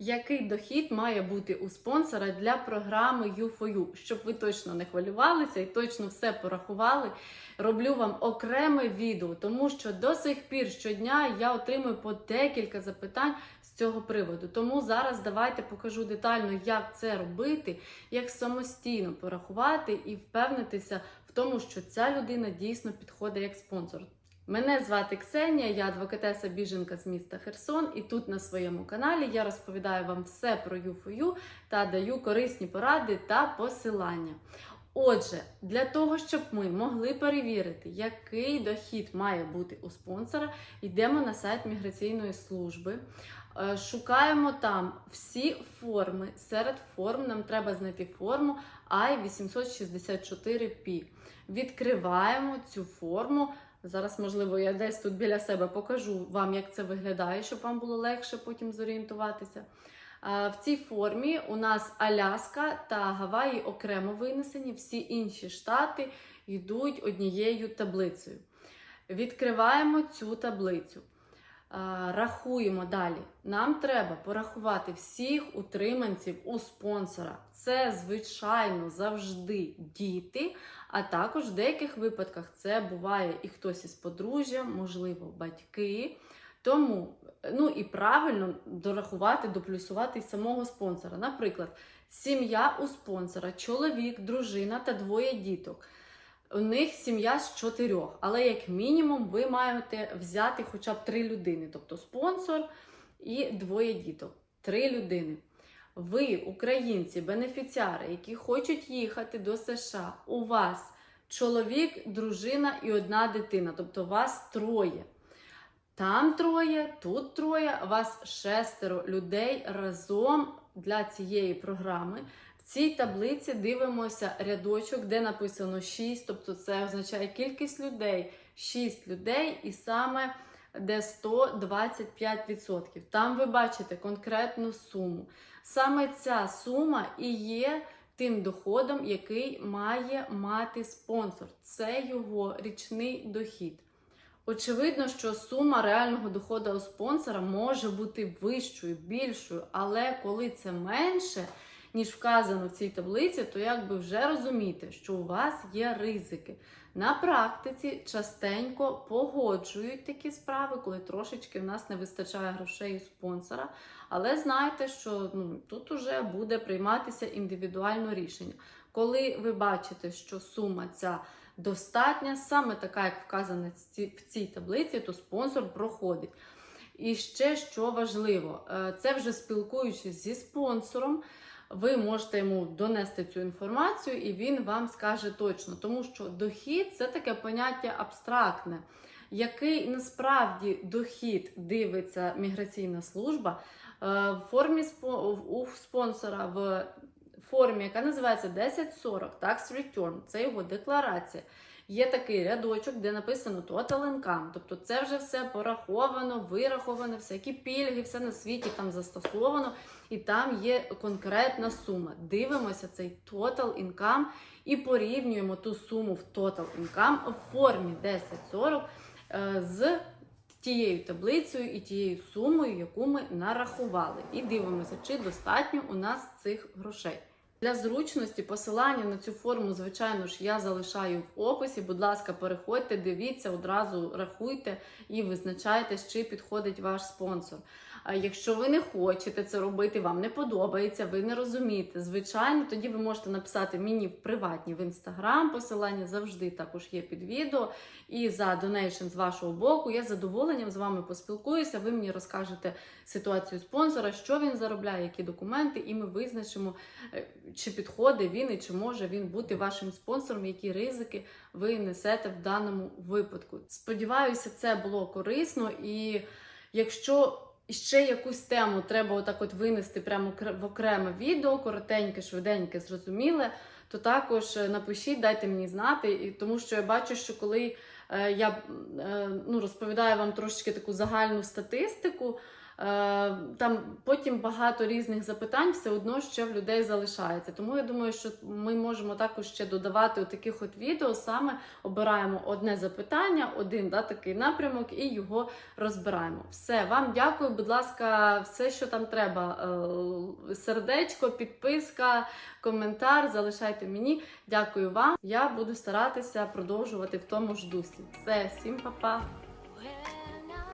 Який дохід має бути у спонсора для програми U4U? Щоб ви точно не хвилювалися і точно все порахували. Роблю вам окреме відео, тому що до сих пір щодня я отримую по декілька запитань з цього приводу. Тому зараз давайте покажу детально, як це робити, як самостійно порахувати і впевнитися в тому, що ця людина дійсно підходить як спонсор. Мене звати Ксенія, я адвокатеса біженка з міста Херсон, і тут на своєму каналі я розповідаю вам все про U4U та даю корисні поради та посилання. Отже, для того, щоб ми могли перевірити, який дохід має бути у спонсора, йдемо на сайт міграційної служби, е, шукаємо там всі форми. Серед форм нам треба знайти форму I-864P. Відкриваємо цю форму. Зараз, можливо, я десь тут біля себе покажу вам, як це виглядає, щоб вам було легше потім зорієнтуватися. В цій формі у нас Аляска та Гаваї окремо винесені, всі інші штати йдуть однією таблицею. Відкриваємо цю таблицю. Рахуємо далі. Нам треба порахувати всіх утриманців у спонсора. Це, звичайно, завжди діти, а також в деяких випадках це буває і хтось із подружжя, можливо, батьки. Тому, ну і правильно дорахувати, доплюсувати самого спонсора. Наприклад, сім'я у спонсора, чоловік, дружина та двоє діток. У них сім'я з чотирьох, але як мінімум ви маєте взяти хоча б три людини, тобто спонсор і двоє діток. Три людини. Ви, українці, бенефіціари, які хочуть їхати до США, у вас чоловік, дружина і одна дитина, тобто вас троє. Там троє, тут троє, вас шестеро людей разом для цієї програми. Цій таблиці дивимося рядочок, де написано 6, тобто це означає кількість людей, 6 людей, і саме де 125%. Там ви бачите конкретну суму. Саме ця сума і є тим доходом, який має мати спонсор. Це його річний дохід. Очевидно, що сума реального доходу у спонсора може бути вищою, більшою, але коли це менше, ніж вказано в цій таблиці, то якби вже розумієте, що у вас є ризики. На практиці частенько погоджують такі справи, коли трошечки в нас не вистачає грошей у спонсора. Але знайте, що ну, тут уже буде прийматися індивідуально рішення. Коли ви бачите, що сума ця достатня, саме така, як вказано в цій- таблиці, то спонсор проходить. І ще що важливо, е, це вже спілкуючись зі спонсором, ви можете йому донести цю інформацію, і він вам скаже точно, тому що дохід це таке поняття абстрактне. Який насправді дохід дивиться міграційна служба е, в формі у спонсора в формі, яка називається 1040 Tax Return, це його декларація. Є такий рядочок, де написано Total Income. Тобто це вже все пораховано, вираховано, всякі пільги, все на світі там застосовано, і там є конкретна сума. Дивимося цей Total Income і порівнюємо ту суму в Total Income в формі 1040 е, з тією таблицею і тією сумою, яку ми нарахували. І дивимося, чи достатньо у нас цих грошей. Для зручності посилання на цю форму, звичайно ж, я залишаю в описі. Будь ласка, переходьте, дивіться, одразу рахуйте і визначайте, чи підходить ваш спонсор. Якщо ви не хочете це робити, вам не подобається, ви не розумієте, звичайно, тоді ви можете написати мені в приватні в інстаграм. Посилання завжди також є під відео. І за донейшн з вашого боку я з задоволенням з вами поспілкуюся. Ви мені розкажете ситуацію спонсора, що він заробляє, які документи, і ми визначимо, е, чи підходить він і чи може він бути вашим спонсором, які ризики ви несете в даному випадку. Сподіваюся, це було корисно. І якщо ще якусь тему треба отак от винести прямо в окреме відео, коротеньке, швиденьке, зрозуміле, то також е, напишіть, дайте мені знати, і тому що я бачу, що коли я е, ну, розповідаю вам трошечки таку загальну статистику. Е, Там потім багато різних запитань все одно ще в людей залишається. Тому я думаю, що ми можемо також ще додавати таких от відео. Саме обираємо одне запитання, один да, такий напрямок і його розбираємо. Все, вам дякую, будь ласка, все, що там треба. Е, Сердечко, підписка, коментар. Залишайте мені. Дякую вам. Я буду старатися продовжувати в тому ж дусі. Sucesso, é assim, hein, papá?